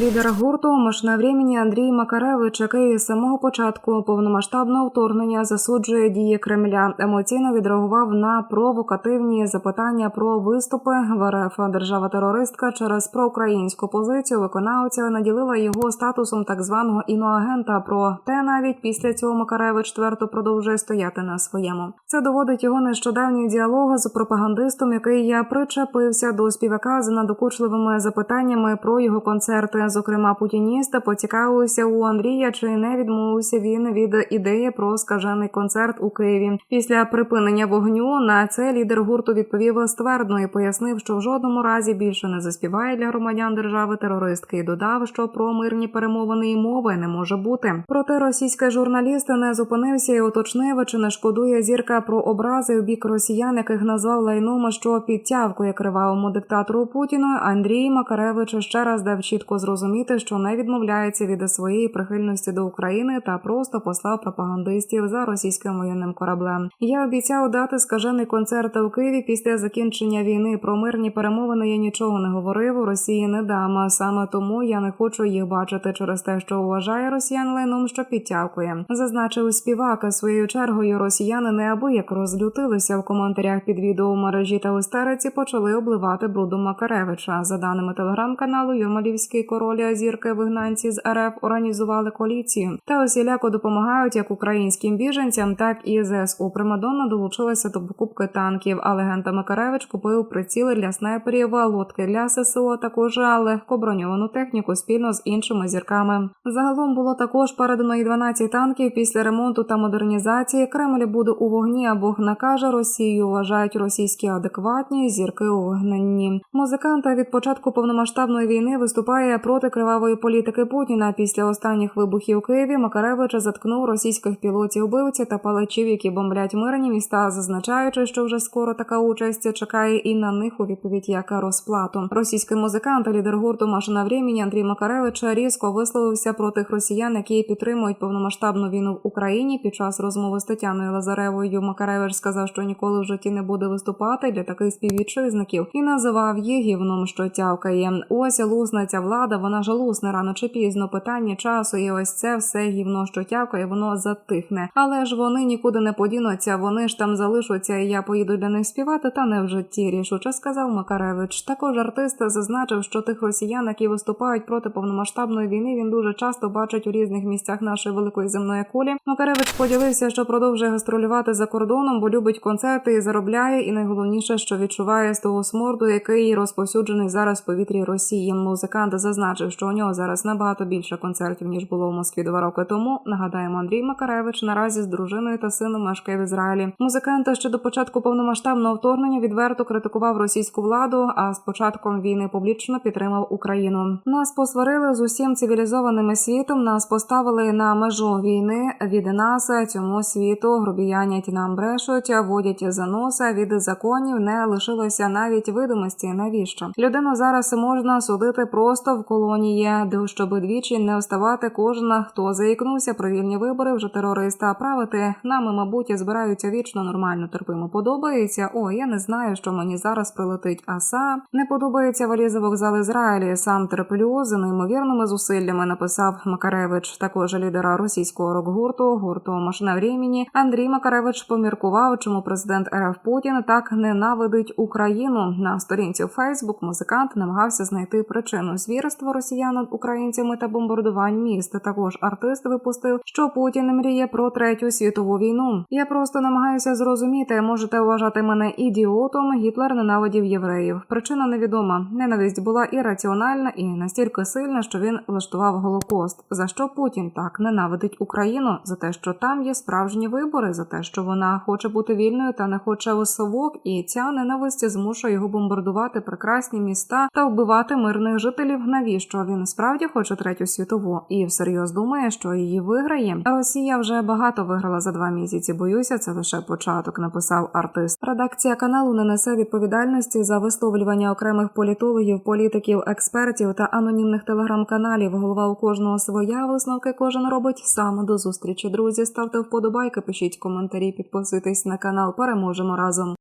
Лідер гурту «Машина времени» Андрій Макаревич, який з самого початку повномасштабного вторгнення засуджує дії Кремля, емоційно відреагував на провокативні запитання про виступи в РФ. Держава-терористка через проукраїнську позицію виконавця наділила його статусом так званого іноагента. Проте навіть після цього Макаревич твердо продовжує стояти на своєму. Це доводить його нещодавній діалог з пропагандистом, який я причепився до співака з надокучливими запитаннями про його концерти. Зокрема, путініста поцікавився у Андрія, чи не відмовився він від ідеї про скажений концерт у Києві. Після припинення вогню на це лідер гурту відповів ствердно і пояснив, що в жодному разі більше не заспіває для громадян держави терористки. І додав, що про мирні перемовини і мови не може бути. Проте російський журналіст не зупинився і уточнив, чи не шкодує зірка про образи у бік росіян, яких назвав лайном, що підтявкує кривавому диктатору Путіну. Андрій Макаревич ще раз дав чітко зрозуміти, що не відмовляється від своєї прихильності до України та просто послав пропагандистів за російським воєнним кораблем. Я обіцяв дати скажений концерт у Києві після закінчення війни. Про мирні перемовини я нічого не говорив. У Росії не дам. Саме тому я не хочу їх бачити через те, що вважає росіян лайном, що підтягує. Зазначив співак. Своєю чергою росіяни неабияк розлютилися в коментарях під відео у мережі та у стериці почали обливати брудом Макаревича. За даними телеграм-каналу, Юрмалівський король зірки вигнанці з РФ організували коаліцію та усіляко допомагають як українським біженцям, так і ЗСУ. Примадонна долучилася до покупки танків. А легенда Макаревич купив приціли для снайперів, лодки для ССО, також легко броньовану техніку спільно з іншими зірками. Загалом було також передано і 12 танків після ремонту та модернізації. Кремль буде у вогні або накаже Росію. Вважають російські адекватні зірки у вигнанні. Музиканта від початку повномасштабної війни виступає проти кривавої політики Путіна. Після останніх вибухів у Києві Макаревич заткнув російських пілотів убивців та палачів, які бомблять мирні міста, зазначаючи, що вже скоро така участь чекає і на них у відповідь як розплату. Російський музикант, лідер гурту Машина времени Андрій Макаревич різко висловився проти тих росіян, які підтримують повномасштабну війну в Україні. Під час розмови з Тетяною Лазаревою Макаревич сказав, що ніколи в житті не буде виступати для таких співвітчизників і називав їх гівном, що тявкає. Ось лусна ця влада, вона лусне рано чи пізно. Питання часу, і ось це все гівно, що тявкає, воно затихне. Але ж вони нікуди не подінуться. Вони ж там залишаться, і я поїду для них співати, та не в житті. Рішуче сказав Макаревич. Також артист зазначив, що тих росіян, які виступають проти повномасштабної війни, він дуже часто бачить у різних місцях нашої великої земної кулі. Макаревич поділився, що продовжує гастролювати за кордоном, бо любить концерти і заробляє. І найголовніше, що відчуває з того сморду, який розповсюджений зараз в повітрі Росії. Музикант зазначив, що у нього зараз набагато більше концертів ніж було в Москві два роки тому. Нагадаємо, Андрій Макаревич наразі з дружиною та сином мешкає в Ізраїлі. Музикант ще до початку повномасштабного вторгнення відверто критикував російську владу. А з початком війни публічно підтримав Україну. Нас посварили з усім цивілізованим світом. Нас поставили на межу війни від нас цьому світу. Грубіянять нам брешуть, водять за носа від законів. Не лишилося навіть видимості. Навіщо людину зараз можна судити просто в колонії, де щоб двічі не вставати кожна, хто заікнувся про вільні вибори, вже терориста. Правити нами, мабуть, збираються вічно нормально. Терпимо подобається. О, я не знаю, що мені зараз прилетить. Аса не подобається валіза вокзал Ізраїлі. Сам терплю з неймовірними зусиллями. Написав Макаревич, також лідера російського рок-гурту гурту Машина времени Андрій Макаревич поміркував, чому президент РФ Путін так ненавидить Україну. На сторінці Фейсбук музикант намагався знайти причину звірства росіян над українцями та бомбардувань міст. Також артист випустив, що Путін мріє про третю світову війну. Я просто намагаюся зрозуміти. Можете вважати мене ідіотом. Гітлер ненавидів євреїв. Причина невідома. Ненависть була ірраціональна і настільки сильна, що він влаштував голокост. За що Путін так ненавидить Україну? За те, що там є справжні вибори, за те, що вона хоче бути вільною та не хоче совок, і ця ненависть змушує його бомбардувати прекрасні міста та вбивати мирних жителів. Навіщо він справді хоче третю світову і всерйоз думає, що її виграє? Росія вже багато виграла за два місяці. Боюся, це лише початок. Написав артист. Редакція каналу не несе відповідальності за висловлювання окремих політологів, політиків, експертів та анонімних телеграм-каналів. Голова у кожного своя висновки кожен робить сам. До зустрічі, друзі. Ставте вподобайки, пишіть коментарі, підписуйтесь на канал. Переможемо разом.